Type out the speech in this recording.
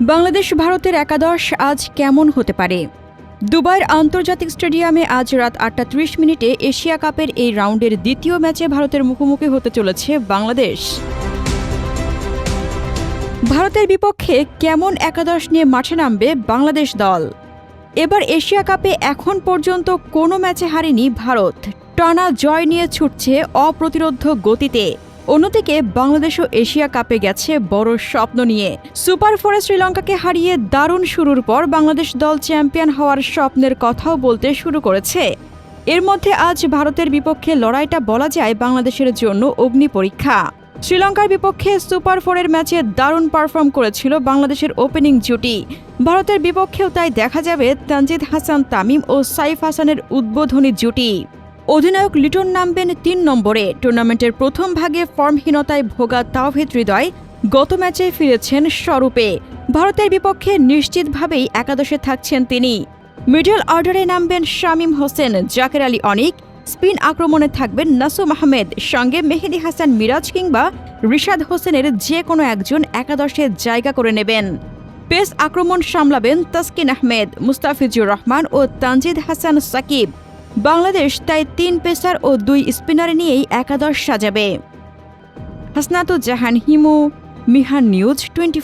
বাংলাদেশ ভারতের একাদশ আজ কেমন হতে পারে? দুবাইয়ের আন্তর্জাতিক স্টেডিয়ামে আজ রাত আটটা ত্রিশ মিনিটে এশিয়া কাপের এই রাউন্ডের দ্বিতীয় ম্যাচে ভারতের মুখোমুখি হতে চলেছে বাংলাদেশ। ভারতের বিপক্ষে কেমন একাদশ নিয়ে মাঠে নামবে বাংলাদেশ দল? এবার এশিয়া কাপে এখন পর্যন্ত কোনো ম্যাচে হারেনি ভারত। টানা জয় নিয়ে ছুটছে অপ্রতিরোধ গতিতে। অন্যদিকে বাংলাদেশও এশিয়া কাপে গেছে বড় স্বপ্ন নিয়ে। সুপার ফোরে শ্রীলঙ্কাকে হারিয়ে দারুণ শুরুর পর বাংলাদেশ দল চ্যাম্পিয়ন হওয়ার স্বপ্নের কথাও বলতে শুরু করেছে। এর মধ্যে আজ ভারতের বিপক্ষে লড়াইটা বলা যায় বাংলাদেশের জন্য অগ্নি পরীক্ষা। শ্রীলঙ্কার বিপক্ষে সুপার ফোরের ম্যাচে দারুণ পারফর্ম করেছিল বাংলাদেশের ওপেনিং জুটি। ভারতের বিপক্ষেও তাই দেখা যাবে তানজিদ হাসান, তামিম ও সাইফ হাসানের উদ্বোধনী জুটি। অধিনায়ক লিটন নামবেন তিন নম্বরে। টুর্নামেন্টের প্রথম ভাগে ফর্মহীনতায় ভোগা তাওহিদ হৃদয় গত ম্যাচে ফিরেছেন স্বরূপে। ভারতের বিপক্ষে নিশ্চিতভাবেই একাদশে থাকছেন তিনি। মিডল অর্ডারে নামবেন শামীম হোসেন, জাকের আলী অনিক, স্পিন আক্রমণে থাকবেন নাসুম আহমেদ, সঙ্গে মেহেদি হাসান মিরাজ কিংবা রিশাদ হোসেনের যে কোনো একজন একাদশে জায়গা করে নেবেন। পেস আক্রমণ সামলাবেন তাসকিন আহমেদ, মুস্তাফিজুর রহমান ও তানজিদ হাসান সাকিব। বাংলাদেশ তাই তিন পেসার ও দুই স্পিনার নিয়েই একাদশ সাজাবে। Hasnatuzzahan Himu, Mihan news twenty